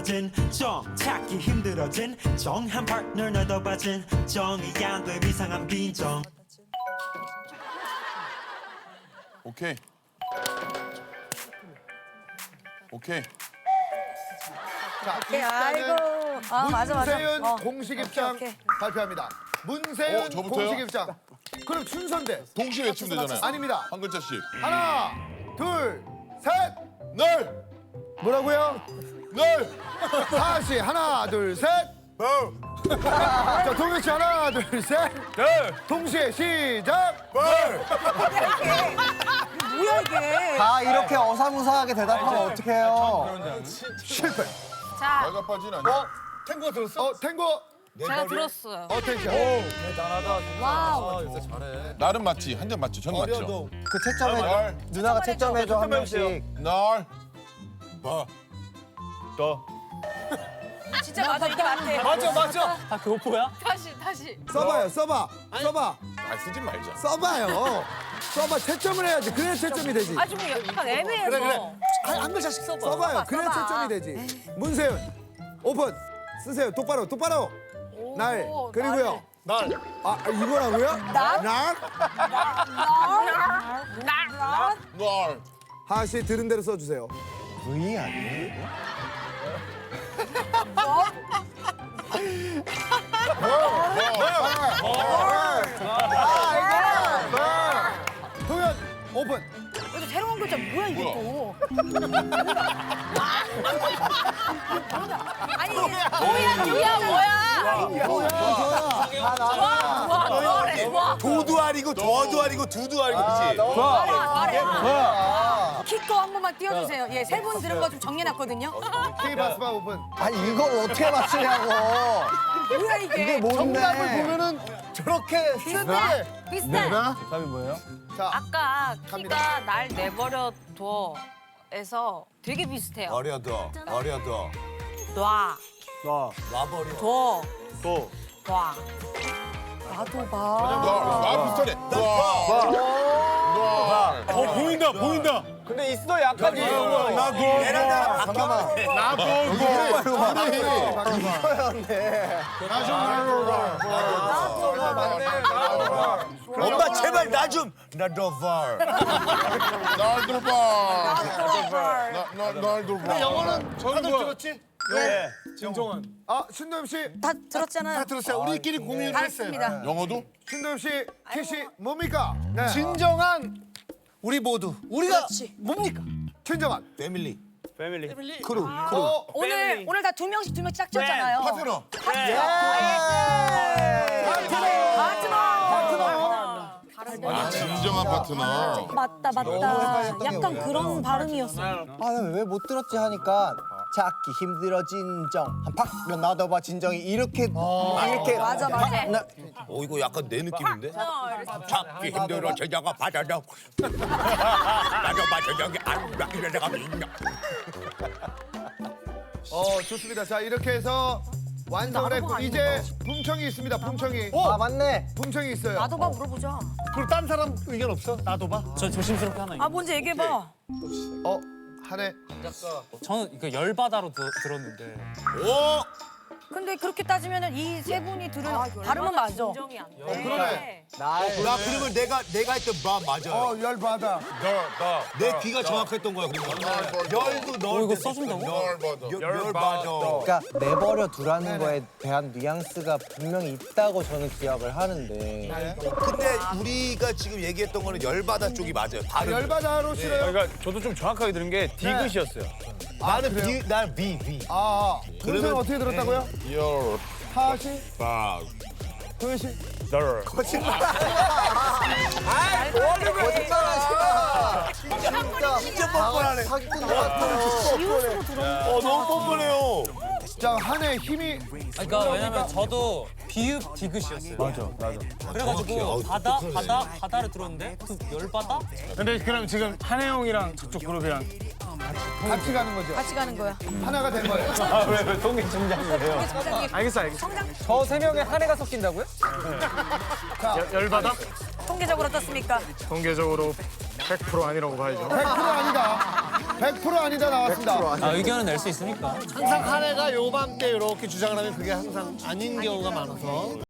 힘들어진 정 찾기 힘들어진 정한 파트너 너도 빠진 정이 안돼 이상한 빈정 오케이. 오케이. 자, 오케이, 아이고. 아, 맞아, 맞아. 문세윤 어. 공식 입장 오케이. 발표합니다. 문세윤 어, 저부터요? 공식 입장. 그럼 순서인데 동시에 외치면 되잖아요. 아닙니다. 한 글자씩. 하나, 둘, 셋. 널! 뭐라고요? 널! 하씨 하나, 둘, 셋. 자, 동현 씨 하나, 둘, 셋. 동시에 시작. 뭐야, 이게. 다 이렇게 어사무사하게 대답하면 어떡해요? 실패. 자, 내가 빠진 아니야. 탱고 들었어? 어, 탱고. 제가 들었어요. 어 텐션. 와우. 나는 맞지. 한 점 맞죠. 전 맞죠. 그 채점해 널. 누나가 채점해줘 한 명씩. 널. 진짜 맞아, 이게 맞대. 맞아 맞아. 다시, 다시. 써봐요, 써봐. 써봐. 아, 쓰지 말자. 써봐요. 써봐. 채점을 해야지. 그래야 채점이 되지. 아, 좀 약간 애매해서. 그래, 그래. 한 글자씩 써봐. 써봐요. 그래야 써봐. 채점이 되지. 문세윤 오픈. 쓰세요. 똑바로, 똑바로. 날 오, 그리고요. 날. 아 이거라고요? 날? 날? 널. 하하 씨 들은 대로 써주세요. V 아니에요? 도현 오픈. 이거 새로운 글자 뭐야, 이게 뭐야? 또. 아니, 뭐야, 뭐야, 뭐야. 도현. 와, 뭐래, 와. 도도 아니고 더도 아니고 두도 아니고 그렇지. 키커 한 번만 띄워주세요. 예, 세 분 들은 거 좀 정리해놨거든요. K 바스바 오픈. 아니 이걸 어떻게 맞추냐고. 뭐야, 이게. 이게 뭔데? 보면은 저렇게 비슷해. 비슷해. 답이 뭐예요? 자 아까 갑니다. 키가 날 내버려 둬에서 되게 비슷해요. 어려도 어려도 놔, 놔버려. 둬, 또. 놔. 나도 봐. 널. 아, 비슷하네. 널. 보인다 보인다. 근데 있어 약간 나도 얘랑 나랑 잠깐만. 나도 엄마 제발 나 좀. 나도 발. 널 들어봐. 널, 널 들어봐. 영어는 다들 들었지? 네. 진정한. 아 신도엽 씨. 다 들었잖아요. 들었어요. 우리끼리 공유를 다 했습니다. 영어도? 신도엽 씨, 키씨 뭡니까? 네. 진정한 우리 모두 우리가 뭡니까? 친정한. 패밀리. 크루. 크루. 어, 오늘, 오늘 다 두 명씩 두 명씩 짝 지었잖아요. 파트너. 아, 진정한 파트너. 맞다, 맞다. 약간 그런 발음이었어. 아왜 못 들었지 하니까 찾기 힘들어 진 정. 한팍 나도 봐 진정이 이렇게 이렇게 맞아, 맞아. 나, 어 이거 약간 내 느낌인데? 찾기 힘들어 제자가 받아줘. 나도 받아 저기 안 이러다가 있냐. 어 좋습니다. 자 이렇게 해서 완성을 했고 이제 품청이 있습니다. 품청이. 아 맞네. 품청이 있어요. 나도 봐 물어보자. 그리고 딴 사람 의견 없어? 나도 봐. 아, 뭔지 얘기해봐. 어 한해. 저는 그 열바다로 드, 들었는데 오. 근데 그렇게 따지면 이 세 분이 들은 발음은 맞아. 돼. 그러네. 날. 나 그러면 내가 내가 했던 바 맞아요. 어 열 받아. 내 귀가 정확했던 거야. 그러면. 열도 널. 어, 이거 써준다고? 널 받아. 열 받아. 그러니까 내버려 두라는 거에 대한 뉘앙스가 분명히 있다고 저는 기억을 하는데 근데 우리가 지금 얘기했던 거는 열바다 쪽이 맞아요. 발음. 열받아로 싫어요. 그러니까 저도 좀 정확하게 들은 게 디귿이었어요. 나는 비, 난 비, 비. 아 문세윤 어떻게 들었다고요? 열 하하 씨, 바. 도현 씨. 널. 진짜 뻔뻔하네. 사기꾼 같아요. 어, 너무 뻔뻔해요. 자 한해 힘이. 그러니까 왜냐면 저도 비읍 디귿이었어요. 맞아, 맞아. 그래가지고 바다, 바다, 바다를 들었는데 그 열바다? 근데 그럼 지금 한혜영이랑 저쪽 그룹이랑 같이 가는 거죠. 같이 가는 거야. 하나가 된 거예요. 아왜왜 동기 중장이에요? 알겠어 알겠어. 저 세 명에 한 해가 섞인다고요? 열바닥 통계적으로 어떻습니까? 공개적으로 100% 아니라고 봐야죠. 100% 아니다. 100% 아니다 나왔습니다. 아, 의견은 낼 수 있으니까. 항상 한 해가 요맘때 이렇게 주장을 하면 그게 항상 아닌 경우가 많아서